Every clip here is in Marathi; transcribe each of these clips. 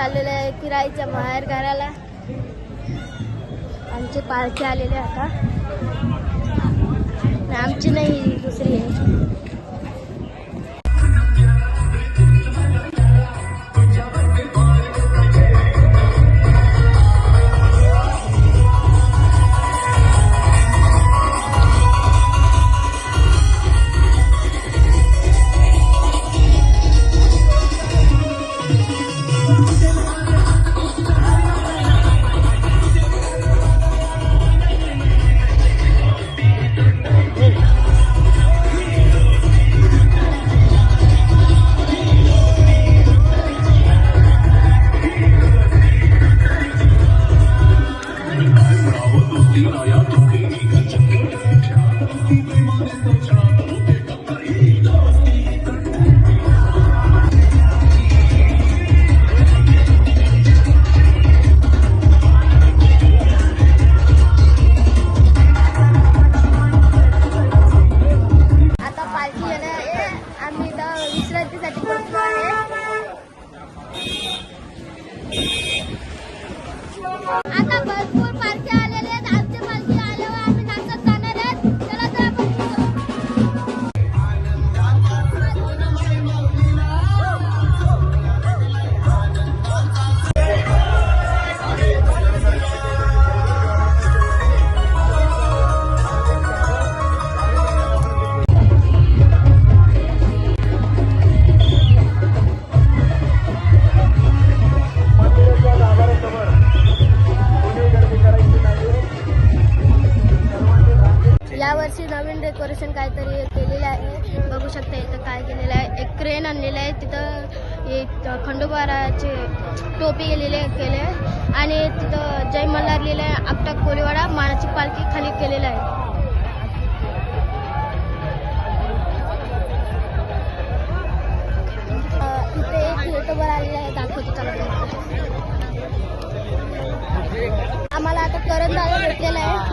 चाललेलं आहे फिरायचं बाहेर घराला. आमचे पालखी आलेले आता. आमची नाही दुसरी आहे. डेकोरेशन काहीतरी केलेलं आहे. बघू शकता इथं काय केलेलं आहे. एक क्रेन आणलेलं आहे. तिथं एक खंडोबाराचे टोपी गेलेले केले. आणि तिथं जय मल्हार लिहिलं आहे. आपटा कोलीवाडा मानाची पालखी खाली केलेलं आहे. इथे एक युट्यूबर आलेला आहे. दाखवतो आम्हाला आता करण दादा भेटलेला आहे.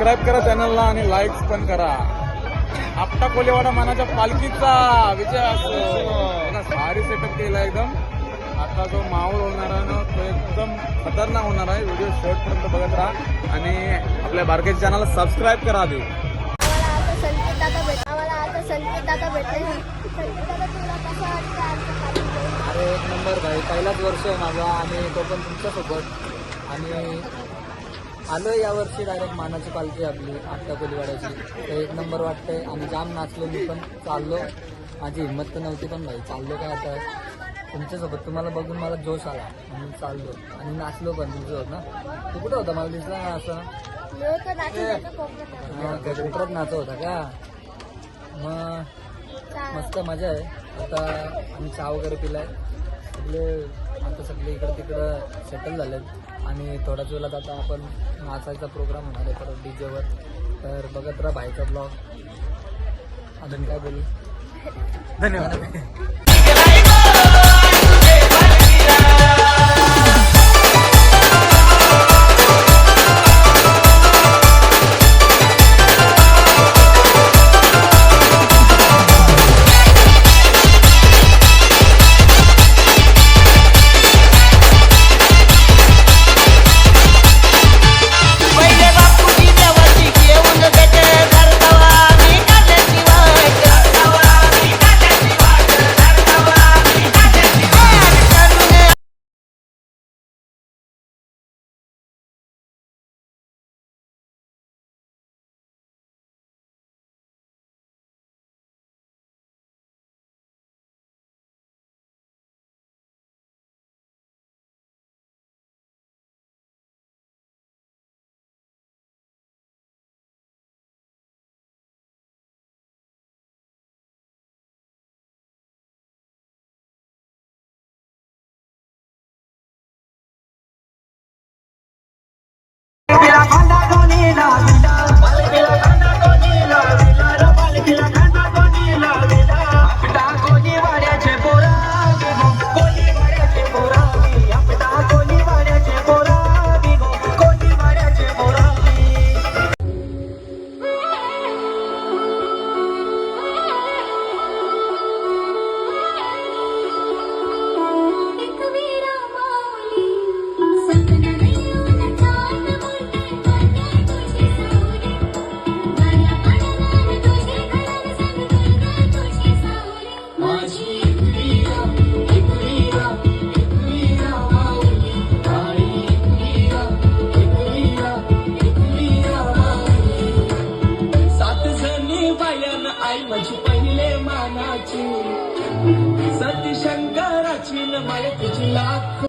सबस्क्राईब करा चॅनलला आणि लाईक्स पण करा. आपटा कोलेवाडा मानाच्या पालखीचा विजय असो. भारी सेटअप केला एकदम. आता जो माहोल होणार आहे ना तो एकदम खतरनाक होणार आहे. व्हिडिओ शेवटपर्यंत बघत राहा. आणि आपल्या बारकेच्या चॅनलला सबस्क्राईब करा आधी. अरे एक नंबर भाई. पहिलाच वर्ष आहे माझा आणि तो पण तुमच्यासोबत. आणि आलो यावर्षी डायरेक्ट मानाची पालखी आपली आत्ता कोलीवाड्याची तर एक नंबर वाटतंय आणि जाम नाचलो मी पण. चाललो. माझी हिंमत तर नव्हती पण भाई चाललो काय आता? तुमच्यासोबत तुम्हाला बघून मला जोश आला. म्हणून चाललो. आणि नाचलो पण तुमच्यासोबत ना? तू कुठं होता? मला दिसला ना असं. कोपऱ्यात नाचत होता. का मग मस्त मजा आहे. आता आम्ही चहा वगैरे पिलाय. सगळे आता सगळे इकडं तिकडं सेटल झालेत. आणि थोड्याच वेळात आता आपण नाचायचा प्रोग्राम होणार आहे परत डी जेवर तर बघत राहा भाईचा ब्लॉग अजून काय बोलू? धन्यवाद. आई माझी पहिले मानाची. सती शंकराची माय तुझी लाख.